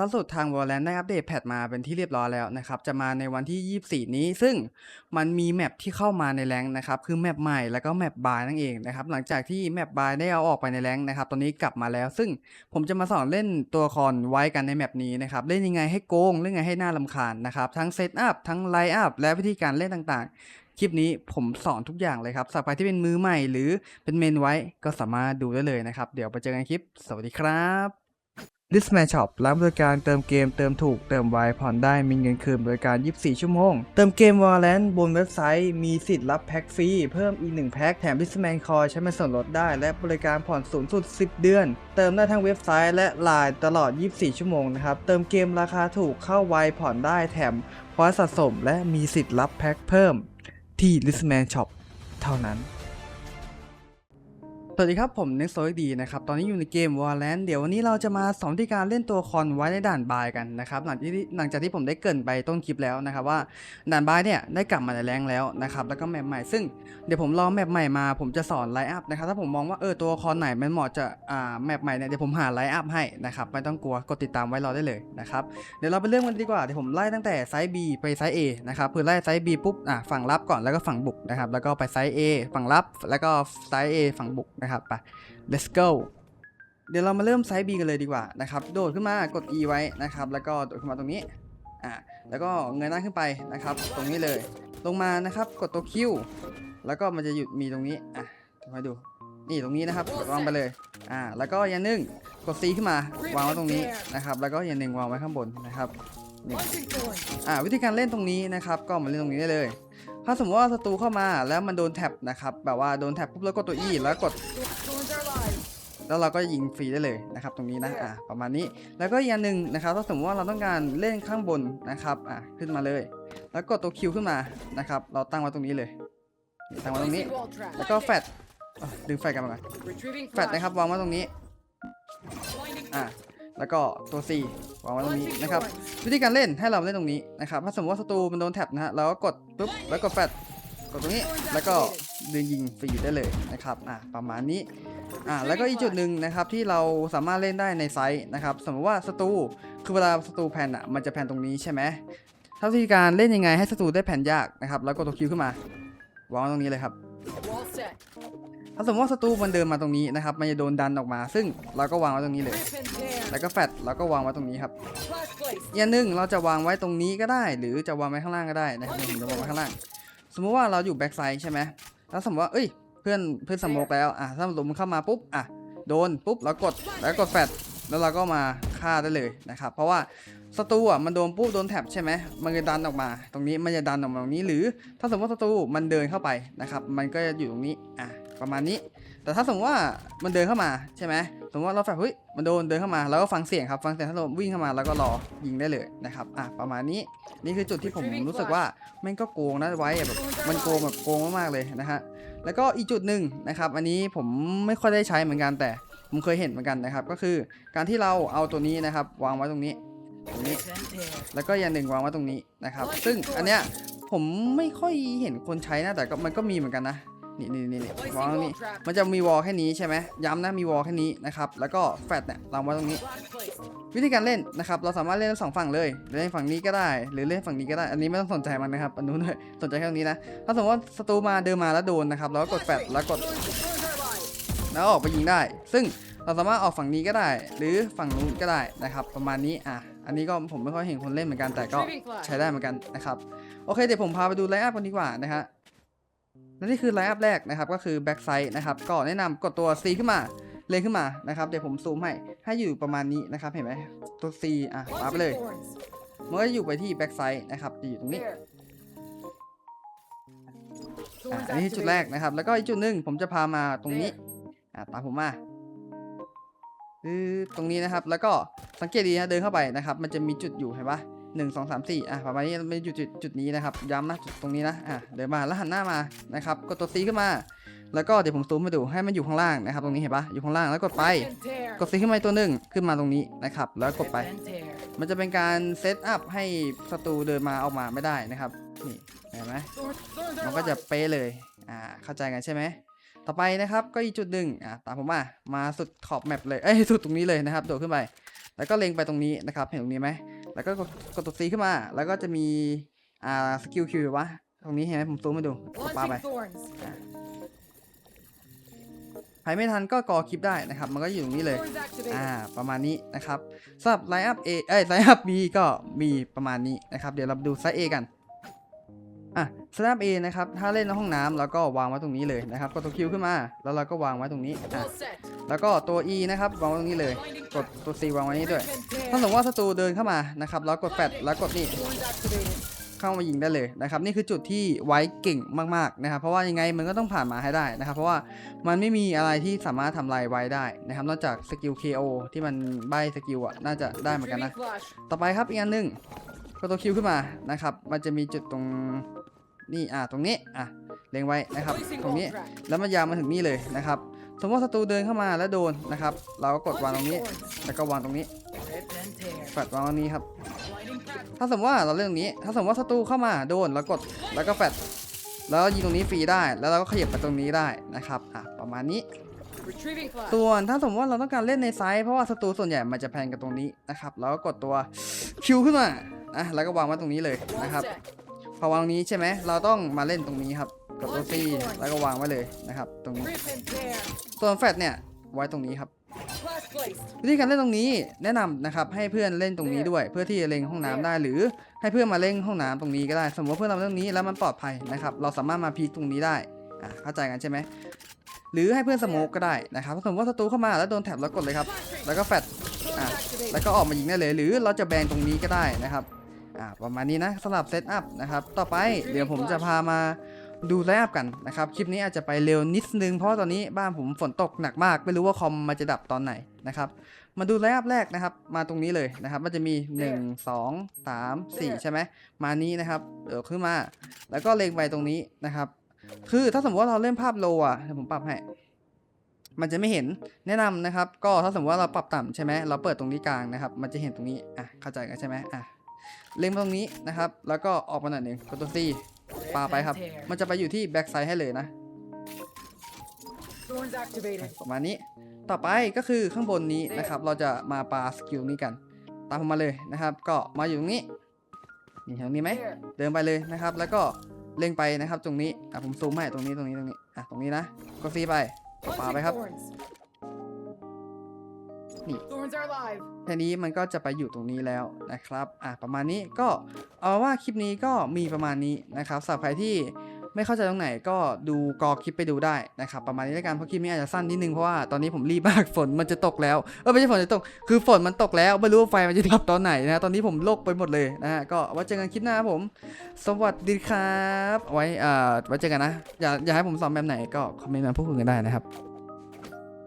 ล่าสุดทาง Valorant ได้อัปเดตแพทมาเป็นที่เรียบร้อยแล้วนะครับ จะมาในวันที่ 24 นี้ ซึ่งมันมีแมปที่เข้ามาในแรงนะครับ คือแมปใหม่แล้วก็แมปบายนั่นเองนะครับ หลังจากที่แมปบายได้เอาออกไปในแรงนะครับ ตอนนี้กลับมาแล้ว ซึ่งผมจะมาสอนเล่นตัวละครไว้กันในแมปนี้นะครับ เล่นยังไงให้โกง เล่นยังไงให้หน่ารำคาญนะครับ ทั้งเซตอัพ ทั้งไลอัพ และวิธีการเล่นต่างๆ คลิปนี้ผมสอนทุกอย่างเลยครับสำหรับใครที่เป็นมือใหม่ หรือเป็นเมนไว้ก็สามารถดูได้เลยนะครับ เดี๋ยวไปเจอกันคลิป สวัสดีครับ l i s t m a n Shop รับบริการเติมเกมเติมถูกเติมไวผ่อนได้มีเงินคืนบริการ 24 ชั่วโมง เติมเกม Valorant บนเว็บไซต์ มีสิทธิ์รับแพ็คฟรี เพิ่มอีก 1 แพ็คแถม l i s t m a n Coin ใช้เป็นส่วนลดได้ และบริการผ่อนสูงสุด 10 เดือน เติมได้ทั้งเว็บไซต์และไลน์ตลอด 24 ชั่วโมงนะครับ เติมเกมราคาถูกเข้าไวผ่อนได้แถมพอยต์สะสม และมีสิทธิ์รับแพ็คเพิ่ม ที่ l i s t m a n Shop เท่านั้น สวัสดีครับ ผมเน็กโซดีนะครับ ตอนนี้อยู่ในเกม Valorant เดี๋ยววันนี้เราจะมาสอนวิธีการเล่นตัวคอนไว้ในด่านบายกันนะครับ หลังที่หลังจากที่ผมได้เกินไปต้นคลิปแล้วนะครับว่าด่านบายเนี่ยได้กลับมาในแรงแล้วนะครับ แล้วก็แมปใหม่ ซึ่งเดี๋ยวผมลองแมปใหม่มา ผมจะสอนไลน์อัพนะครับ ถ้าผมมองว่าเออตัวคอนไหนมันเหมาะจะอ่าแมปใหม่เนี่ยเดี๋ยวผมหาไลน์อัพให้นะครับไม่ต้องกลัวกดติดตามไว้รอได้เลยนะครับ เดี๋ยวเราไปเริ่มกันดีกว่า เดี๋ยวผมไล่ตั้งแต่ไซส์ B ไปไซส์ A นะครับคือไล่ไซส์ B ปุ๊บอะฝั่งรับก่อนแล้วก็ฝั่งบุกนะครับแล้วก็ไปไซส์ A ฝั่งรับแล้วก็ไซส์ A ฝั่งบุกนะครับไป let's go เดี๋ยวเรามาเริ่มไซส์ B กันเลยดีกว่านะครับ โดดขึ้นมากด E ไว้นะครับ แล้วก็โดดขึ้นมาตรงนี้ อะแล้วก็เงยหน้าขึ้นไปนะครับ ตรงนี้เลย ลงมานะครับ กดตัว Q แล้วก็มันจะหยุดมีตรงนี้ อะทำให้ดู นี่ตรงนี้นะครับกดวางไปเลย อ่า แล้วก็อย่างหนึ่งกด C ขึ้นมาวางไว้ตรงนี้นะครับ แล้วก็อย่างหนึ่งวางไว้ข้างบนนะครับนี่อ่าวิธีการเล่นตรงนี้นะครับ ก็มาเล่นตรงนี้ได้เลย ถ้าสมมติว่าศัตรูเข้ามาแล้วมันโดนแท็บนะครับ แบบว่าโดนแท็บปุ๊บแล้วกดตัว E แล้วกด แล้วเราก็ยิงฟรีได้เลยนะครับ ตรงนี้นะอ่าประมาณนี้แล้วก็อีกอันหนึ่งนะครับ ถ้าสมมติว่าเราต้องการเล่นข้างบนนะครับอ่าขึ้นมาเลย แล้วกดตัว Q ขึ้นมานะครับ เราตั้งไว้ตรงนี้เลยนี่ตั้งไว้ตรงนี้ แล้วก็แฟดอะดึงแฟดกันมาก่อนแฟดนะครับวางไว้ตรงนี้อ่า แล้วก็ตัว C วางไว้ตรงนี้นะครับ วิธีการเล่นให้เราเล่นตรงนี้นะครับ ถ้าสมมติว่าศัตรูมันโดนแท็บนะฮะเราก็กดปุ๊บแล้วกดแฟดกดตรงนี้แล้วก็ดึงยิงฟรีได้เลยนะครับอ่าประมาณนี้อ่าแล้วก็อีกจุดหนึ่งนะครับที่เราสามารถเล่นได้ในไซส์นะครับ สมมติว่าศัตรูคือเวลาศัตรูแผ่นอะมันจะแผ่นตรงนี้ใช่ไหมถ้าวิธีการเล่นยังไงให้ศัตรูได้แผ่นยากนะครับ แล้วกดตัวคิวขึ้นมาวางไว้ตรงนี้เลยครับ ถ้าสมมติว่าศัตรูมันเดินมาตรงนี้นะครับ มันจะโดนดันออกมา ซึ่งเราก็วางไว้ตรงนี้เลย แล้วก็แฟดเราก็วางไว้ตรงนี้ครับอีกอันหนึ่งเราจะวางไว้ตรงนี้ก็ได้ หรือจะวางไว้ข้างล่างก็ได้นะครับผมจะวางไว้ข้างล่าง สมมุติว่าเราอยู่แบ็กไซด์ใช่ไหมแล้วสมมติว่าเอ้ยเพื่อนเพื่อนสโมกแล้วอะถ้าลมเข้ามาปุ๊บอะโดนปุ๊บเรากดแล้วกดแฟดแล้วเราก็มาฆ่าได้เลยนะครับ เพราะว่าศัตรูอะมันโดนปุ๊บโดนแท็บใช่ไหมมันจะดันออกมา ตรงนี้มันจะดันออกมาตรงนี้ หรือถ้าสมมติว่าศัตรูมันเดินเข้าไปนะครับ มันก็จะอยู่ตรงนี้อะ ประมาณนี้ แต่ถ้าสมมติว่ามันเดินเข้ามาใช่ไหมสมมติว่าเราแฟดเฮ้ยมันโดนเดินเข้ามาแล้วก็ฟังเสียงครับฟังเสียงถ้าเราวิ่งเข้ามาแล้วก็รอยิงได้เลยนะครับอะประมาณนี้นี่คือจุดที่ผมรู้สึกว่าแม่งก็โกงนะไว้แบบมันโกงแบบโกงมากๆเลยนะฮะแล้วก็อีกจุดหนึ่งนะครับ อันนี้ผมไม่ค่อยได้ใช้เหมือนกันแต่ผมเคยเห็นเหมือนกันนะครับ ก็คือการที่เราเอาตัวนี้นะครับ วางไว้ตรงนี้ตรงนี้ แล้วก็อย่างหนึ่งวางไว้ตรงนี้นะครับ ซึ่งอันเนี้ยผมไม่ค่อยเห็นคนใช้นะแต่ก็มันก็มีเหมือนกันนะ นี่นี่นี่นี่วางตรงนี้มันจะมีวอลแค่นี้ใช่ไหมย้ำนะมีวอลแค่นี้นะครับแล้วก็แฟตเนี่ยเราไว้ตรงนี้ วิธีการเล่นนะครับเราสามารถเล่นทั้งสองฝั่งเลยหรือเล่นฝั่งนี้ก็ได้ หรือเล่นฝั่งนี้ก็ได้ อันนี้ไม่ต้องสนใจมันนะครับอันนู้นเลยสนใจแค่ตรงนี้นะถ้าสมมติว่าศัตรูมาเดินมาแล้วโดนนะครับเราก็กดแฟตแล้วกด แล้วออกไปยิงได้ ซึ่งเราสามารถออกฝั่งนี้ก็ได้ หรือฝั่งนู้นก็ได้นะครับ ประมาณนี้อะอันนี้ก็ผมไม่ค่อยเห็นคนเล่นเหมือนกันแต่ก็ใช้ได้เหมือนกันนะครับโอเคเดี๋ยวผมพาไปดูไลน์อัพกันดีกว่านะฮะ และนี่คือไลน์อัพแรกนะครับก็คือแบ็กไซด์นะครับก็แนะนำกดตัว C ขึ้นมาเลงขึ้นมานะครับเดี๋ยวผมซูมให้ให้อยู่ประมาณนี้นะครับเห็นไหมตัว C อะมาไปเลยมันก็อยู่ไปที่แบ็กไซด์นะครับจะอยู่ตรงนี้อะอันนี้จุดแรกนะครับ แล้วก็อีกจุดหนึ่งผมจะพามาตรงนี้อะตามผมมาคือตรงนี้นะครับแล้วก็สังเกตดีนะเดินเข้าไปนะครับ มันจะมีจุดอยู่เห็นปะ หนึ่งสองสามสี่อะประมาณนี้ไม่จุดจุดจุดนี้นะครับ ย้ำนะจุดตรงนี้นะอะเดินมาแล้วหันหน้ามานะครับกดตัว C ขึ้นมา แล้วก็เดี๋ยวผมซูมให้ดูให้มันอยู่ข้างล่างนะครับ ตรงนี้เห็นปะอยู่ข้างล่างแล้วกดไป กด C ขึ้นมาตัวหนึ่งขึ้นมาตรงนี้นะครับ แล้วกดไป มันจะเป็นการเซตอัพให้ศัตรูเดินมาออกมาไม่ได้นะครับนี่เห็นไหมมันก็จะเป๊ะเลยอ่าเข้าใจกันใช่ไหมต่อไปนะครับก็อีกจุดหนึ่งอ่าตามผมมามาสุดขอบแมปเลยเอ้ยสุดตรงนี้เลยนะครับโดดขึ้นไป แล้วก็เล็งไปตรงนี้นะครับเห็นตรงนี้ไหม แล้วก็กดกดตัว C ขึ้นมา แล้วก็จะมี อ่า สกิลคิววะ ตรงนี้เห็นไหมผมซูมมาดูปาไป Launching thorns. ใครไม่ทันก็กอคลิปได้นะครับ มันก็อยู่ตรงนี้เลย Thorns activated. อ่า ประมาณนี้นะครับสำหรับไลน์อัพ A เอ้ยไลน์อัพ B ก็มีประมาณนี้นะครับ เดี๋ยวเราดูไซส์ A กัน อะไซส์ A นะครับถ้าเล่นในห้องน้ำแล้วก็วางไว้ตรงนี้เลยนะครับกดตัว Q ขึ้นมา แล้วเราก็วางไว้ตรงนี้อะแล้วก็ตัว E นะครับวางไว้ตรงนี้เลย กดตัว C วางไว้นี้ด้วย ถ้าสมมติว่าศัตรูเดินเข้ามานะครับแล้วกดแฟดแล้วกดนี่เข้ามายิงได้เลยนะครับนี่คือจุดที่ไว้เก่งมากๆนะครับเพราะว่ายังไงมันก็ต้องผ่านมาให้ได้นะครับเพราะว่ามันไม่มีอะไรที่สามารถทำลายไว้ได้นะครับนอกจากสกิล KO ที่มันใบสกิลอะน่าจะได้เหมือนกันนะต่อไปครับอีกอันหนึ่งกดตัวคิวขึ้นมานะครับมันจะมีจุดตรง นี่อะตรงนี้อะเล็งไว้นะครับ Placing ตรง wall นี้ track. แล้วมันยาวมาถึงนี่เลยนะครับสมมติว่าศัตรูเดินเข้ามาแล้วโดนนะครับ เราก็กดวางตรงนี้ Thorns. แล้วก็วางตรงนี้ Rip and tear. แฟดวางตรงนี้ครับ Blinding crack. ถ้าสมมติว่าเราเล่นตรงนี้ ถ้าสมมติว่าศัตรูเข้ามาโดนแล้วกดแล้วก็แฟดแล้วยิงตรงนี้ฟรีได้ แล้วเราก็ขยับไปตรงนี้ได้นะครับอะประมาณนี้ Retrieving flash. ส่วนถ้าสมมติว่าเราต้องการเล่นในไซส์เพราะว่าศัตรูส่วนใหญ่มันจะแพนกันตรงนี้นะครับแล้วก็กดตัวคิวขึ้นมาอะแล้วก็วางไว้ตรงนี้เลย All นะครับ set. พอวางนี้ใช่ไหมเราต้องมาเล่นตรงนี้ครับกดตัว C แล้วก็วางไว้เลยนะครับ ตรงนี้ Rip and tear. ส่วแฟดเนี่ยไว้ตรงนี้ครับวิธีการเล่นตรงนี้แนะนำนะครับให้เพื่อนเล่นตรงนี้ด้วย เพื่อที่จะเล็งห้องน้ำได้หรือให้เพื่อนมาเล่นห้องน้ำตรงนี้ก็ได้ สมมติว่าเพื่อนเราเล่นตรงนี้แล้วมันปลอดภัยนะครับเราสามารถมาพีคตรงนี้ได้อะเข้าใจกันใช่ไหมหรือให้เพื่อนสโมกก็ได้นะครับถ้าสมมติว่าศัตรูเข้ามาแล้วโดนแท็บแล้วกดเลยครับ แล้วก็แฟด Thorns Ah. activated. แล้วก็ออกมายิงได้เลย หรือเราจะแบนตรงนี้ก็ได้นะครับ อ่าประมาณนี้นะสำหรับเซตอัพนะครับต่อไปเดี๋ยวผมจะพามาดูไลฟ์อัพกันนะครับคลิปนี้อาจจะไปเร็วนิดนึงเพราะว่าตอนนี้บ้านผมฝนตกหนักมากไม่รู้ว่าคอมมันจะดับตอนไหนนะครับมาดูไลฟ์อัพแรกนะครับ มาตรงนี้เลยนะครับ มันจะมี 1 2 3 4 ใช่ไหมมานี้นะครับเดี๋ยวขึ้นมา แล้วก็เล็งไปตรงนี้นะครับ คือถ้าสมมติว่าเราเล่นภาพโลอะเดี๋ยวผมปรับให้มันจะไม่เห็นแนะนำนะครับ ก็ถ้าสมมติว่าเราปรับต่ำใช่ไหมเราเปิดตรงนี้กลางนะครับ มันจะเห็นตรงนี้อะเข้าใจกันใช่ไหมอะ เล็งมาตรงนี้นะครับ แล้วก็ออกมาหน่อยหนึ่งกดตัว C Rip ปาไปครับ and tear. มันจะไปอยู่ที่แบ็กไซด์ให้เลยนะ Thorns activated. ประมาณนี้ ต่อไปก็คือข้างบนนี้นะครับ เราจะมาปาสกิลนี้กัน ตามผมมาเลยนะครับ ก็มาอยู่ตรงนี้นี่เห็นตรงนี้ไหม There. เดินไปเลยนะครับ แล้วก็เล็งไปนะครับ ตรงนี้ อะผมซูมให้ตรงนี้ตรงนี้ตรงนี้ อะตรงนี้นะ กด C ไปปาไป Launching ครับ thorns. นี่ Thorns are live. แค่นี้มันก็จะไปอยู่ตรงนี้แล้วนะครับอะประมาณนี้ก็เอาว่าคลิปนี้ก็มีประมาณนี้นะครับสำหรับใครที่ไม่เข้าใจตรงไหนก็ดูกอคลิปไปดูได้นะครับประมาณนี้แล้วกันเพราะคลิปนี้อาจจะสั้นนิดนึงเพราะว่าตอนนี้ผมรีบมากฝนมันจะตกแล้วเออไม่ใช่ฝนจะตกคือฝนมันตกแล้วไม่รู้ว่าไฟมันจะดับตอนไหนนะตอนนี้ผมโลกไปหมดเลยนะฮะก็ไว้เจอกันคลิปหน้าครับผม สวัสดีครับไว้อ่าไว้เจอกันนะ อยากอยากให้ผมสอนแบบไหนก็คอมเมนต์มาพูดคุยกันได้นะครับ